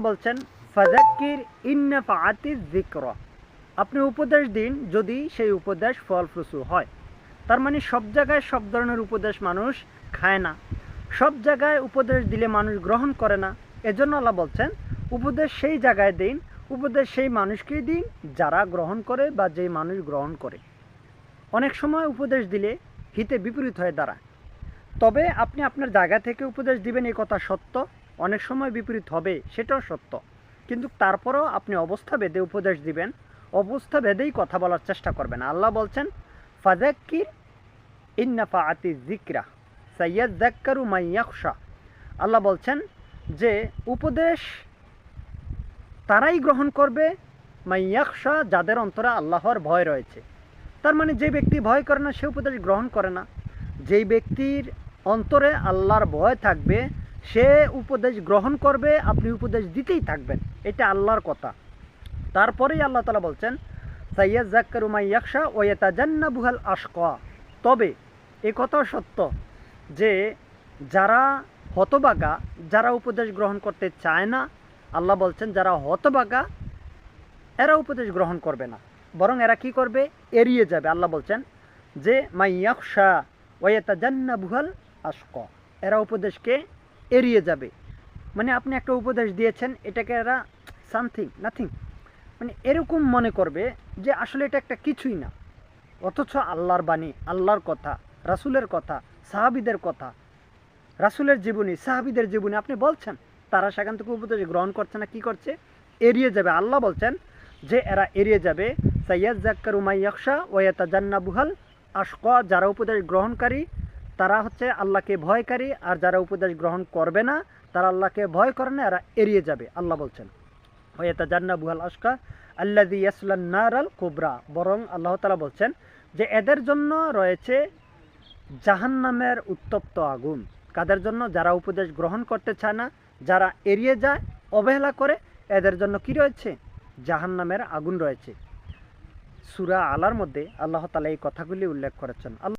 বলছেন ফাজাক্কির ইন্নাফাআতি যিকরা। আপনি উপদেশ দিন যদি সেই উপদেশ ফলপ্রসূ হয়। তার মানে সব জায়গায় সব ধরনের উপদেশ মানুষ খায় না। সব জায়গায় উপদেশ দিলে মানুষ গ্রহণ করে না। এজন্য আল্লাহ বলছেন, উপদেশ সেই জায়গায় দিন, উপদেশ সেই মানুষকেই দিন যারা গ্রহণ করে বা যেই মানুষ গ্রহণ করে। অনেক সময় উপদেশ দিলে হিতে বিপরীত হয়ে দাঁড়ায়। তবে আপনি আপনার জায়গা থেকে উপদেশ দিবেন, এই কথা সত্য? অনেক সময় বিপরীত হবে, সেটাও সত্য। কিন্তু তারপরেও আপনি অবস্থা ভেদে উপদেশ দিবেন, অবস্থা ভেদেই কথা বলার চেষ্টা করবেন। আল্লাহ বলছেন ফাজাক্কির ইন্নাফা আতি জিকরা সৈয়দ জাক্কারু মাইয়াকশা আল্লাহ বলছেন যে, উপদেশ তারাই গ্রহণ করবে মাইয়াকশা যাদের অন্তরে আল্লাহর ভয় রয়েছে। তার মানে যে ব্যক্তি ভয় করে না, সে উপদেশ গ্রহণ করে না। যেই ব্যক্তির অন্তরে আল্লাহর ভয় থাকবে সে উপদেশ গ্রহণ করবে, আপনি উপদেশ দিতেই থাকবেন। এটা আল্লাহর কথা। তারপরেই আল্লাহ তালা বলছেন সাইয়াদ জাক্কার উমাইয়াকশা ওয়েতা জান্না বুহাল আশকা। তবে এ কথাও সত্য যে, যারা হতবাগা, যারা উপদেশ গ্রহণ করতে চায় না, আল্লাহ বলছেন, যারা হতবাগা, এরা উপদেশ গ্রহণ করবে না। বরং এরা কি করবে? এড়িয়ে যাবে। আল্লাহ বলছেন যে মাইয়াকশা ওয়েতা জান্না বুহাল আশক। এরা উপদেশকে এড়িয়ে যাবে। মানে আপনি একটা উপদেশ দিয়েছেন, এটাকে এরা সামথিং নাথিং মানে এরকম মনে করবে যে আসলে এটা একটা কিছুই না। অথচ আল্লাহর বাণী, আল্লাহর কথা, রাসুলের কথা, সাহাবিদের কথা, রাসুলের জীবনী, সাহাবিদের জীবনী, আপনি বলছেন, তারা সেখান থেকে উপদেশ গ্রহণ করছে না, কি করছে? এড়িয়ে যাবে। আল্লাহ বলছেন যে এরা এড়িয়ে যাবে। সৈয়দ জাক্কার উমাইয়াকশা ওয়াতা জান্না বুহাল আশক, যারা উপদেশ গ্রহণকারী তারা হচ্ছে আল্লাহকে ভয়কারী, আর যারা উপদেশ গ্রহণ করবে না, তারা আল্লাহকে ভয় করে না, এরা এড়িয়ে যাবে, আল্লাহ বলছেন। হয়তা জান্না বুহাল আশকা আল্লাদি ইয়াসলান নারাল কোবরা, বরং আল্লাহ তালা বলছেন যে এদের জন্য রয়েছে জাহান্নামের উত্তপ্ত আগুন। কাদের জন্য? যারা উপদেশ গ্রহণ করতে চায় না, যারা এড়িয়ে যায়, অবহেলা করে, এদের জন্য কি রয়েছে? জাহান্নামের আগুন রয়েছে। সুরা আলার মধ্যে আল্লাহ তালা এই কথাগুলি উল্লেখ করেছেন। আল্লাহ